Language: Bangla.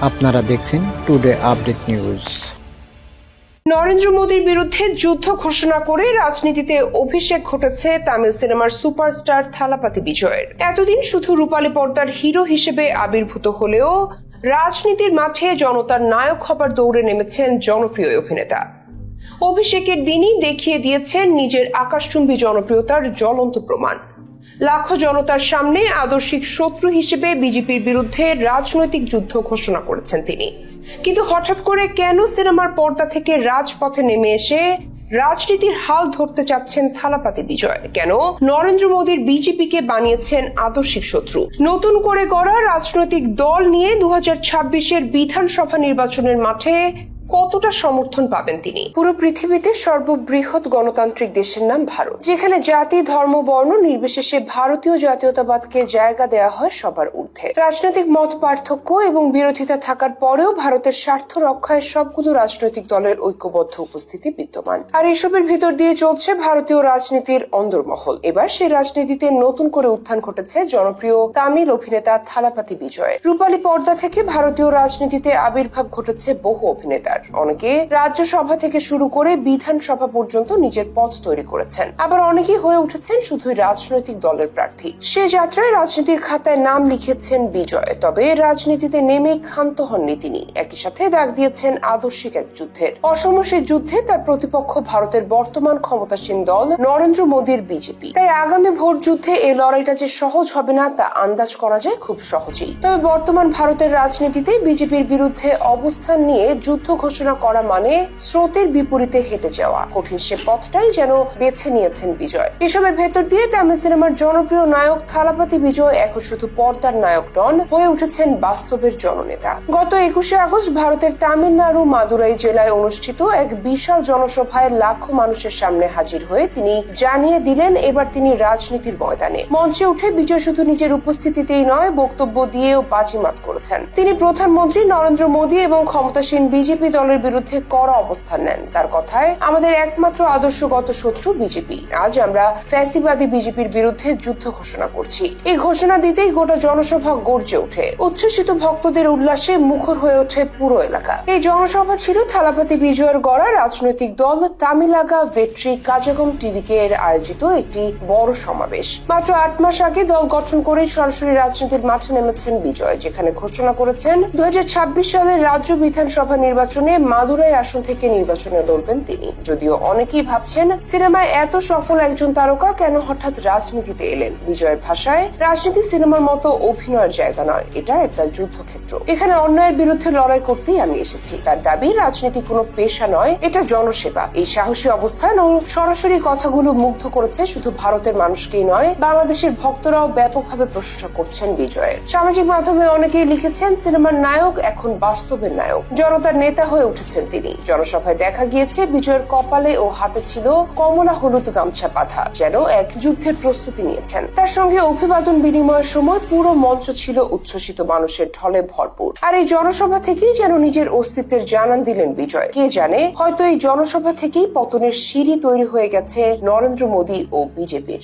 আপনারা দেখছেন টুডে আপডেট নিউজ নরেন্দ্র মোদীর বিরুদ্ধে যুদ্ধ ঘোষণা করে রাজনীতিতে অভিষেক ঘটেছে তামিল সিনেমার সুপারস্টার থালাপাতি বিজয়ের। এতদিন শুধু রূপালী পর্দার হিরো হিসেবে আবির্ভূত হলেও রাজনীতির মাঠে জনতার নায়ক হবার দৌড়ে নেমেছেন জনপ্রিয় অভিনেতা। অভিষেকের দিনই দেখিয়ে দিয়েছেন নিজের আকাশচুম্বী জনপ্রিয়তার জ্বলন্ত প্রমাণ। লাখো জনতার সামনে আদর্শিক শত্রু হিসেবে বিজেপির বিরুদ্ধে রাজনৈতিক যুদ্ধ ঘোষণা করেছেন তিনি। কিন্তু হঠাৎ করে কেন সিনেমার পর্দা থেকে রাজপথে নেমে এসে রাজনীতির হাল ধরতে চাচ্ছেন থালাপাতি বিজয়? কেন নরেন্দ্র মোদীর বিজেপিকে বানিয়েছেন আদর্শিক শত্রু? নতুন করে গড়া রাজনৈতিক দল নিয়ে দু হাজার বিধানসভা নির্বাচনের মাঠে কতটা সমর্থন পাবেন তিনি? পুরো পৃথিবীতে সর্ববৃহৎ গণতান্ত্রিক দেশের নাম ভারত। যেখানে জাতি, ধর্ম, বর্ণ নির্বিশেষে ভারতীয় জাতীয়তাবাদকে জায়গা দেওয়া হয় সবার ঊর্ধ্বে। রাজনৈতিক মত পার্থক্য এবং বিরোধিতা থাকার পরেও ভারতের স্বার্থ রক্ষায় সবগুলো রাজনৈতিক দলের ঐক্যবদ্ধ উপস্থিতি বিদ্যমান। আর এসবের ভিতর দিয়ে চলছে ভারতীয় রাজনীতির অন্দরমহল। এবার সেই রাজনীতিতে নতুন করে উত্থান ঘটেছে জনপ্রিয় তামিল অভিনেতা থালাপাতি বিজয়। রূপালী পর্দা থেকে ভারতীয় রাজনীতিতে আবির্ভাব ঘটেছে বহু অভিনেতার অনেকে রাজ্যসভা থেকে শুরু করে বিধানসভা পর্যন্ত নিজের পথ তৈরি করেছেন। আবার অনেকেই হয়ে উঠেছেন শুধুই রাজনৈতিক দলের প্রার্থী। সে যাত্রায় রাজনীতির খাতায় নাম লিখেছেন বিজয়, তবে রাজনীতিতে নেমে ক্ষান্ত হননি তিনি। একই সাথে ডাক দিয়েছেন আদর্শিক এক যুদ্ধের। অসম সেই যুদ্ধে তার প্রতিপক্ষ ভারতের বর্তমান ক্ষমতাসীন দল নরেন্দ্র মোদীর বিজেপি। তাই আগামী ভোট যুদ্ধে এই লড়াইটা যে সহজ হবে না, তা আন্দাজ করা যায় খুব সহজেই। তবে বর্তমান ভারতের রাজনীতিতে বিজেপির বিরুদ্ধে অবস্থান নিয়ে যুদ্ধ ঘোষণা করা মানে স্রোতের বিপরীতে হেঁটে যাওয়া। কঠিন সে পথটাই যেন বেছে নিয়েছেন বিজয়। এসবের ভেতর দিয়ে তামিল সিনেমার জনপ্রিয় নায়ক, থালাপাতি বিজয়, এখন শুধু পর্দার নায়ক নন, হয়ে উঠেছেন বাস্তবের জননেতা। গত একুশে আগস্ট ভারতের তামিলনাড়ু মাদুরাই জেলায় অনুষ্ঠিত এক বিশাল জনসভায় লাখো মানুষের সামনে হাজির হয়ে তিনি জানিয়ে দিলেন, এবার তিনি রাজনীতির ময়দানে। মঞ্চে উঠে বিজয় শুধু নিজের উপস্থিতিতেই নয়, বক্তব্য দিয়েও বাজিমাত করেছেন। তিনি প্রধানমন্ত্রী নরেন্দ্র মোদী এবং ক্ষমতাসীন বিজেপি দলের বিরুদ্ধে কড়া অবস্থান নেন। তার কথায়, আমাদের একমাত্র আদর্শগত শত্রু বিজেপি। আজ আমরা ফ্যাসিবাদী বিজেপির বিরুদ্ধে যুদ্ধ ঘোষণা করছি। এই ঘোষণা দিতেই গোটা জনসভা গর্জে ওঠে। উচ্ছ্বসিত ভক্তদের উল্লাসে মুখর হয়ে ওঠে পুরো এলাকা। এই জনসভা ছিল থালাপাতি বিজয়ের গড়া রাজনৈতিক দল তামিলাগা ভেট্রি কাজাগম টিভিকে এর আয়োজিত একটি বড় সমাবেশ। মাত্র আট মাস আগে দল গঠন করে সরাসরি রাজনীতির মাঠে নেমেছেন বিজয়, যেখানে ঘোষণা করেছেন দু হাজার ছাব্বিশ সালের রাজ্য বিধানসভা নির্বাচনে মাদুরাই আসন থেকে নির্বাচনে লড়বেন তিনি। যদিও অনেকেই ভাবছেন, সিনেমায় এত সফল একজন তারকা কেন হঠাৎ রাজনীতিতে এলেন? বিজয়ের ভাষায়, রাজনীতি সিনেমার মতো অভিনয়ের জায়গা নয়, এটা একটা যুদ্ধক্ষেত্র। এখানে অন্যায়ের বিরুদ্ধে লড়াই করতেই আমি এসেছি। তার দাবি, রাজনীতি কোনো পেশা নয়, এটা জনসেবা। এই সাহসী অবস্থান ও সরাসরি কথাগুলো মুগ্ধ করেছে শুধু ভারতের মানুষকেই নয়, বাংলাদেশের ভক্তরাও ব্যাপকভাবে প্রশংসা করছেন বিজয়ের। সামাজিক মাধ্যমে অনেকেই লিখেছেন, সিনেমার নায়ক এখন বাস্তবের নায়ক। জনতার নেতা হয়ে উঠেছেন তিনি। জনসভায় দেখা গিয়েছে, বিজয়ের কপালে ও হাতে ছিল কমলা হলুদ গামছা বাঁধা, যেন এক যুদ্ধের প্রস্তুতি নিয়েছেন। তার সঙ্গে অভিবাদন বিনিময়ের সময় পুরো মঞ্চ ছিল উচ্ছ্বসিত, মানুষের ঢলে ভরপুর। আর এই জনসভা থেকেই যেন নিজের অস্তিত্বের জানান দিলেন বিজয়। কে জানে, হয়তো এই জনসভা থেকেই পতনের সিঁড়ি তৈরি হয়ে গেছে নরেন্দ্র মোদী ও বিজেপির।